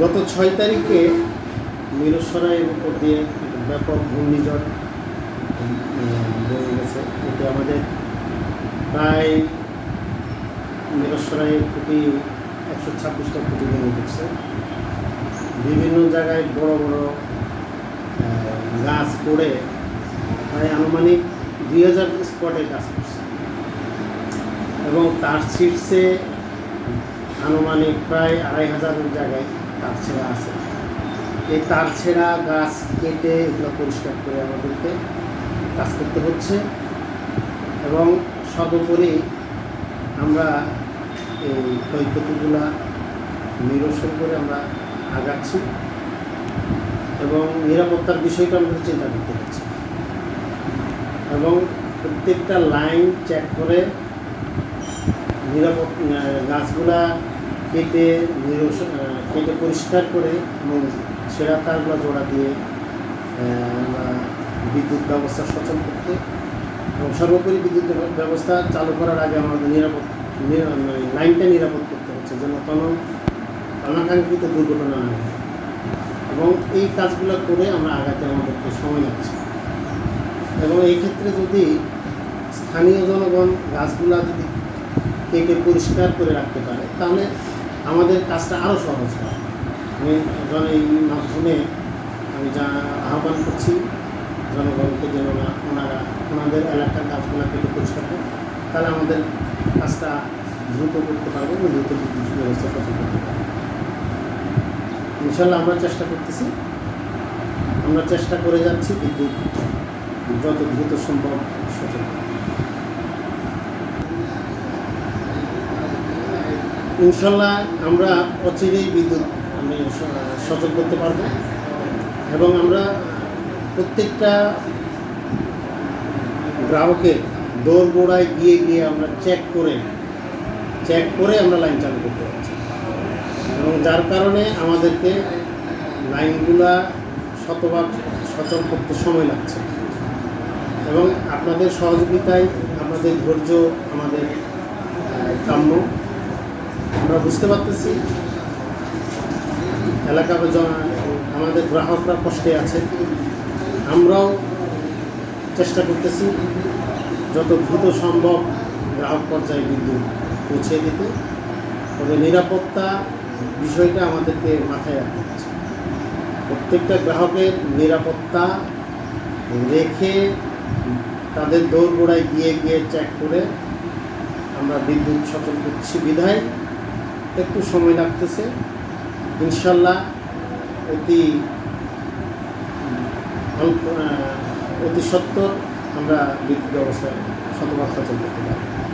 গত ছয় তারিখে মিরসরাইয়ের উপর দিয়ে ব্যাপক ঘূর্ণিঝড় বয়ে গেছে। এতে আমাদের প্রায় মিরসরাইয়ের খুঁটি একশো ছাব্বিশটা খুঁটি ভেঙে গেছে বিভিন্ন জায়গায় বড় বড় গাছ পড়ে প্রায় আনুমানিক দুই হাজার স্পটে গাছ করছে এবং তার শীর্ষে আনুমানিক প্রায় আড়াই হাজার জায়গায় তার ছেঁড়া আছে। এই তার ছেঁড়া গাছ কেটে এগুলো পরিষ্কার করে আমাদেরকে কাজ করতে হচ্ছে এবং সর্বোপরি আমরা এই ক্ষয়ক্ষতিগুলা নিরসন করে আমরা আগাচ্ছি এবং নিরাপত্তার বিষয়টা আমাদের চিন্তা করতে হচ্ছে। এবং প্রত্যেকটা লাইন চেক করে নিরাপদ গাছগুলা কেটে কেটে পরিষ্কার করে এবং সেরা তারগুলো জোড়া দিয়ে বিদ্যুৎ ব্যবস্থা সচল করতে এবং সর্বোপরি বিদ্যুৎ ব্যবস্থা চালু করার আগে আমাদের নিরাপদ মানে লাইনটা নিরাপদ করতে হচ্ছে যেন কোনো অনাকাঙ্ক্ষিত দুর্ঘটনা না হয়। এবং এই কাজগুলো করে আমরা আগাতে আমাদেরকে সময় লাগছে। এবং এই ক্ষেত্রে যদি স্থানীয় জনগণ গাছগুলা যদি কেটে পরিষ্কার করে রাখতে পারে, তাহলে আমাদের কাজটা আরও সহজ হয়। আমি জন এই মাধ্যমে আমি যা আহ্বান করছি, জনগণকে যেন ওনা- ওনারা, ওনাদের এলাকার গাছগুলা কেটে পরিষ্কার করে তাহলে আমাদের কাজটা দ্রুত করতে পারব এবং দ্রুত বিদ্যুৎ ব্যবস্থা করতে পারব। ইনশাল্লাহ আমরা চেষ্টা করতেছি। আমরা চেষ্টা করে যাচ্ছি বিদ্যুৎ যত দ্রুত সম্ভব সচল করার। ইনশাল্লাহ আমরা অচিরেই বিদ্যুৎ আমি সচল করতে পারব। এবং আমরা প্রত্যেকটা গ্রাহকের দৌড় গোড়ায় গিয়ে গিয়ে আমরা চেক করে চেক করে আমরা লাইন চালু করতে পারছি। এবং যার কারণে আমাদেরকে লাইনগুলা শতভাগ সচল করতে সময় লাগছে। এবং আপনাদের সহযোগিতায় আমাদের ধৈর্য, আমাদের কাম্য। আমরা বুঝতে পারতেছি। এলাকা আমাদের গ্রাহকরা কষ্টে আছে। আমরাও চেষ্টা করতেছি যত দ্রুত সম্ভব গ্রাহক পর্যায়ে বিদ্যুৎ পৌঁছে দিতে। তবে নিরাপত্তা বিষয়টা আমাদেরকে মাথায় রাখতে হচ্ছে। প্রত্যেকটা গ্রাহকের নিরাপত্তা রেখে তাদের দৌড় গোড়ায় গিয়ে গিয়ে চেক করে আমরা বিদ্যুৎ সচল করছি। বিধায় একটু সময় লাগতেছে। ইনশাল্লাহ অতি অতি সত্য আমরা বিদ্যুৎ ব্যবস্থা শতভাগ সচল করতে পারি